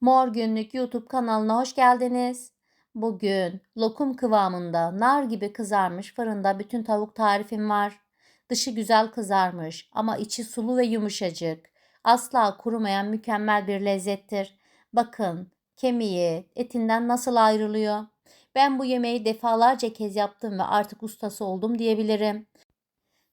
Mor Günlük YouTube kanalına hoş geldiniz. Bugün lokum kıvamında nar gibi kızarmış fırında bütün tavuk tarifim var. Dışı güzel kızarmış ama içi sulu ve yumuşacık. Asla kurumayan mükemmel bir lezzettir. Bakın kemiği etinden nasıl ayrılıyor. Ben bu yemeği defalarca kez yaptım ve artık ustası oldum diyebilirim.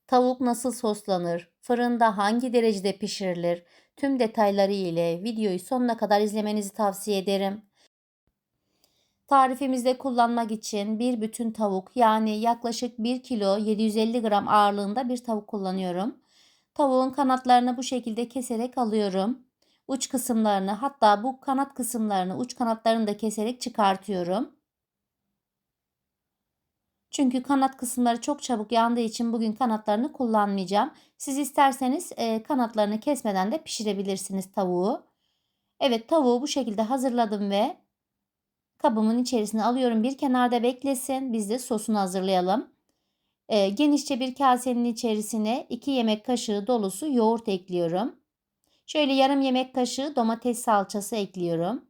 Tavuk nasıl soslanır? Fırında hangi derecede pişirilir? Tüm detayları ile videoyu sonuna kadar izlemenizi tavsiye ederim. Tarifimizde kullanmak için bir bütün tavuk yani yaklaşık 1 kilo 750 gram ağırlığında bir tavuk kullanıyorum. Tavuğun kanatlarını bu şekilde keserek alıyorum. Uç kısımlarını hatta bu kanat kısımlarını uç kanatlarını da keserek çıkartıyorum. Çünkü kanat kısımları çok çabuk yandığı için bugün kanatlarını kullanmayacağım. Siz isterseniz e, kanatlarını kesmeden de pişirebilirsiniz tavuğu. Evet tavuğu bu şekilde hazırladım ve kabımın içerisine alıyorum. Bir kenarda beklesin. Biz de sosunu hazırlayalım. E, genişçe bir kasenin içerisine 2 yemek kaşığı dolusu yoğurt ekliyorum. Şöyle yarım yemek kaşığı domates salçası ekliyorum.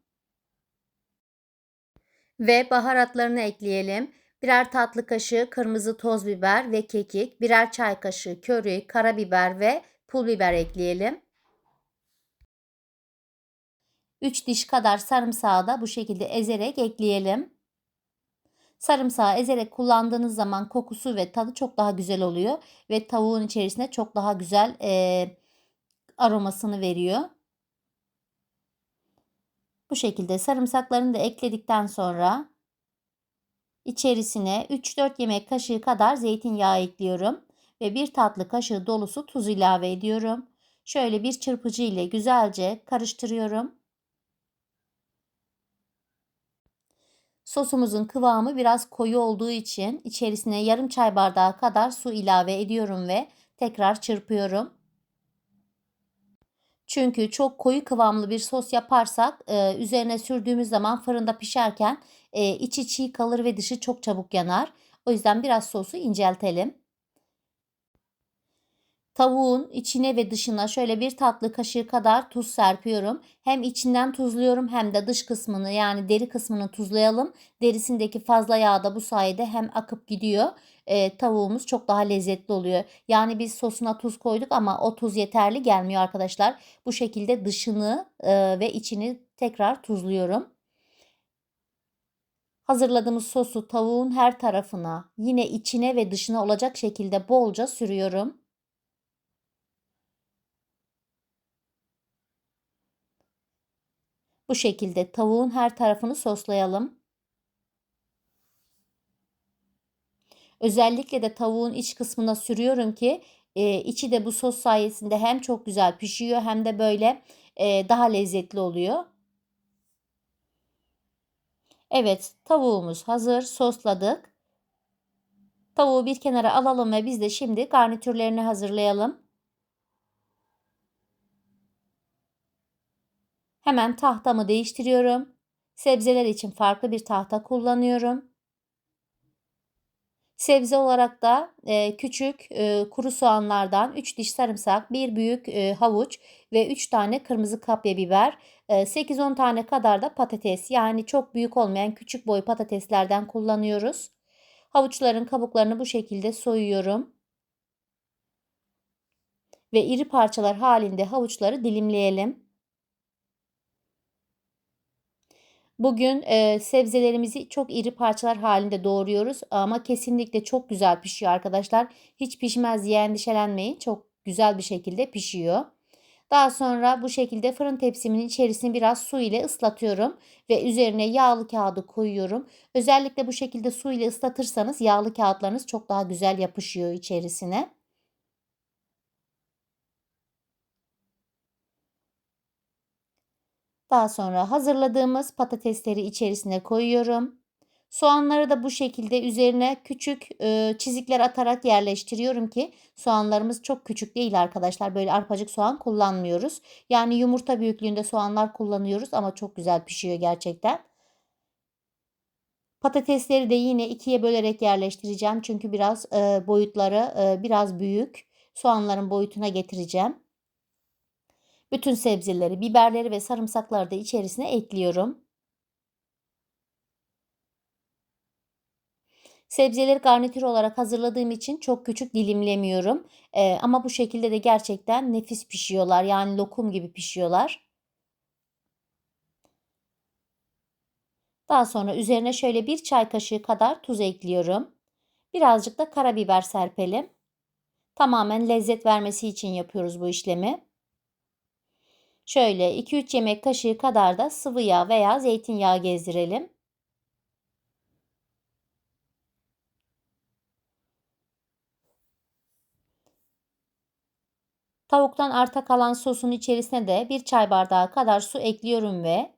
Ve baharatlarını ekleyelim birer tatlı kaşığı kırmızı toz biber ve kekik, birer çay kaşığı köri, karabiber ve pul biber ekleyelim. 3 diş kadar sarımsağı da bu şekilde ezerek ekleyelim. Sarımsağı ezerek kullandığınız zaman kokusu ve tadı çok daha güzel oluyor ve tavuğun içerisine çok daha güzel e, aromasını veriyor. Bu şekilde sarımsaklarını da ekledikten sonra İçerisine 3-4 yemek kaşığı kadar zeytinyağı ekliyorum ve bir tatlı kaşığı dolusu tuz ilave ediyorum. Şöyle bir çırpıcı ile güzelce karıştırıyorum. Sosumuzun kıvamı biraz koyu olduğu için içerisine yarım çay bardağı kadar su ilave ediyorum ve tekrar çırpıyorum. Çünkü çok koyu kıvamlı bir sos yaparsak e, üzerine sürdüğümüz zaman fırında pişerken e, içi çiğ kalır ve dışı çok çabuk yanar. O yüzden biraz sosu inceltelim. Tavuğun içine ve dışına şöyle bir tatlı kaşığı kadar tuz serpiyorum. Hem içinden tuzluyorum hem de dış kısmını yani deri kısmını tuzlayalım. Derisindeki fazla yağ da bu sayede hem akıp gidiyor. E, tavuğumuz çok daha lezzetli oluyor. Yani biz sosuna tuz koyduk ama o tuz yeterli gelmiyor arkadaşlar. Bu şekilde dışını e, ve içini tekrar tuzluyorum. Hazırladığımız sosu tavuğun her tarafına, yine içine ve dışına olacak şekilde bolca sürüyorum. Bu şekilde tavuğun her tarafını soslayalım. Özellikle de tavuğun iç kısmına sürüyorum ki e, içi de bu sos sayesinde hem çok güzel pişiyor hem de böyle e, daha lezzetli oluyor. Evet tavuğumuz hazır sosladık. Tavuğu bir kenara alalım ve biz de şimdi garnitürlerini hazırlayalım. Hemen tahtamı değiştiriyorum. Sebzeler için farklı bir tahta kullanıyorum. Sebze olarak da e, küçük e, kuru soğanlardan 3 diş sarımsak, 1 büyük e, havuç ve 3 tane kırmızı kapya biber, e, 8-10 tane kadar da patates yani çok büyük olmayan küçük boy patateslerden kullanıyoruz. Havuçların kabuklarını bu şekilde soyuyorum. Ve iri parçalar halinde havuçları dilimleyelim. Bugün e, sebzelerimizi çok iri parçalar halinde doğruyoruz ama kesinlikle çok güzel pişiyor arkadaşlar. Hiç pişmez diye endişelenmeyin. Çok güzel bir şekilde pişiyor. Daha sonra bu şekilde fırın tepsimin içerisini biraz su ile ıslatıyorum ve üzerine yağlı kağıdı koyuyorum. Özellikle bu şekilde su ile ıslatırsanız yağlı kağıtlarınız çok daha güzel yapışıyor içerisine. Daha sonra hazırladığımız patatesleri içerisine koyuyorum. Soğanları da bu şekilde üzerine küçük e, çizikler atarak yerleştiriyorum ki soğanlarımız çok küçük değil arkadaşlar. Böyle arpacık soğan kullanmıyoruz. Yani yumurta büyüklüğünde soğanlar kullanıyoruz ama çok güzel pişiyor gerçekten. Patatesleri de yine ikiye bölerek yerleştireceğim. Çünkü biraz e, boyutları e, biraz büyük. Soğanların boyutuna getireceğim. Bütün sebzeleri, biberleri ve sarımsakları da içerisine ekliyorum. Sebzeleri garnitür olarak hazırladığım için çok küçük dilimlemiyorum. Eee, ama bu şekilde de gerçekten nefis pişiyorlar. Yani lokum gibi pişiyorlar. Daha sonra üzerine şöyle bir çay kaşığı kadar tuz ekliyorum. Birazcık da karabiber serpelim. Tamamen lezzet vermesi için yapıyoruz bu işlemi. Şöyle 2-3 yemek kaşığı kadar da sıvı yağ veya zeytinyağı gezdirelim. Tavuktan arta kalan sosun içerisine de bir çay bardağı kadar su ekliyorum ve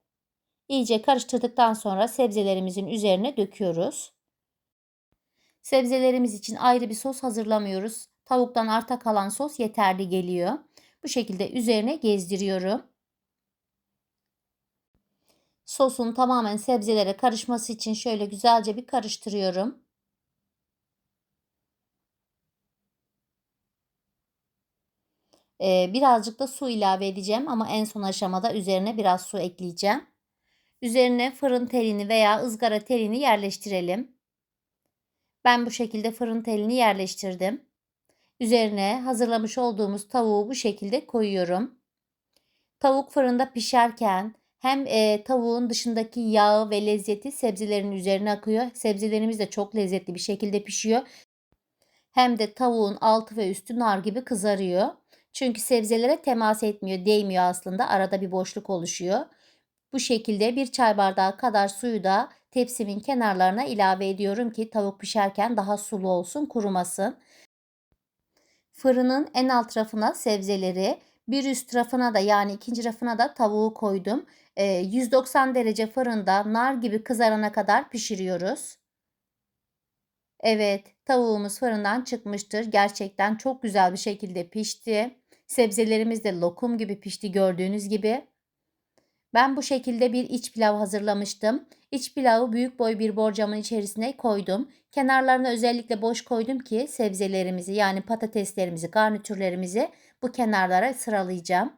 iyice karıştırdıktan sonra sebzelerimizin üzerine döküyoruz. Sebzelerimiz için ayrı bir sos hazırlamıyoruz. Tavuktan arta kalan sos yeterli geliyor. Bu şekilde üzerine gezdiriyorum. Sosun tamamen sebzelere karışması için şöyle güzelce bir karıştırıyorum. Ee, birazcık da su ilave edeceğim ama en son aşamada üzerine biraz su ekleyeceğim. Üzerine fırın telini veya ızgara telini yerleştirelim. Ben bu şekilde fırın telini yerleştirdim. Üzerine hazırlamış olduğumuz tavuğu bu şekilde koyuyorum. Tavuk fırında pişerken hem e, tavuğun dışındaki yağı ve lezzeti sebzelerin üzerine akıyor. Sebzelerimiz de çok lezzetli bir şekilde pişiyor. Hem de tavuğun altı ve üstü nar gibi kızarıyor. Çünkü sebzelere temas etmiyor, değmiyor aslında. Arada bir boşluk oluşuyor. Bu şekilde bir çay bardağı kadar suyu da tepsimin kenarlarına ilave ediyorum ki tavuk pişerken daha sulu olsun, kurumasın. Fırının en alt rafına sebzeleri, bir üst rafına da yani ikinci rafına da tavuğu koydum. 190 derece fırında nar gibi kızarana kadar pişiriyoruz. Evet, tavuğumuz fırından çıkmıştır. Gerçekten çok güzel bir şekilde pişti. Sebzelerimiz de lokum gibi pişti gördüğünüz gibi. Ben bu şekilde bir iç pilav hazırlamıştım. İç pilavı büyük boy bir borcamın içerisine koydum. Kenarlarına özellikle boş koydum ki sebzelerimizi yani patateslerimizi, garnitürlerimizi bu kenarlara sıralayacağım.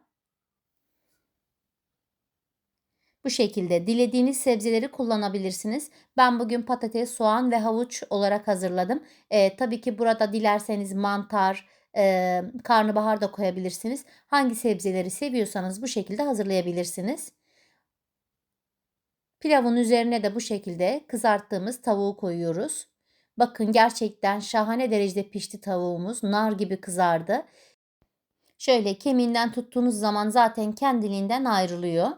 Bu şekilde dilediğiniz sebzeleri kullanabilirsiniz. Ben bugün patates, soğan ve havuç olarak hazırladım. Ee, tabii ki burada dilerseniz mantar, e, karnabahar da koyabilirsiniz. Hangi sebzeleri seviyorsanız bu şekilde hazırlayabilirsiniz. Pilavın üzerine de bu şekilde kızarttığımız tavuğu koyuyoruz. Bakın gerçekten şahane derecede pişti tavuğumuz. Nar gibi kızardı. Şöyle kemiğinden tuttuğunuz zaman zaten kendiliğinden ayrılıyor.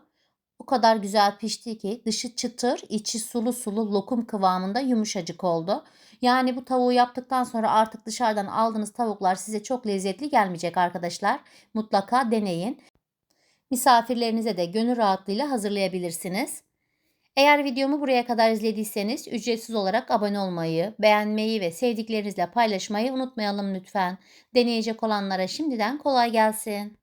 O kadar güzel pişti ki dışı çıtır, içi sulu sulu lokum kıvamında yumuşacık oldu. Yani bu tavuğu yaptıktan sonra artık dışarıdan aldığınız tavuklar size çok lezzetli gelmeyecek arkadaşlar. Mutlaka deneyin. Misafirlerinize de gönül rahatlığıyla hazırlayabilirsiniz. Eğer videomu buraya kadar izlediyseniz ücretsiz olarak abone olmayı, beğenmeyi ve sevdiklerinizle paylaşmayı unutmayalım lütfen. Deneyecek olanlara şimdiden kolay gelsin.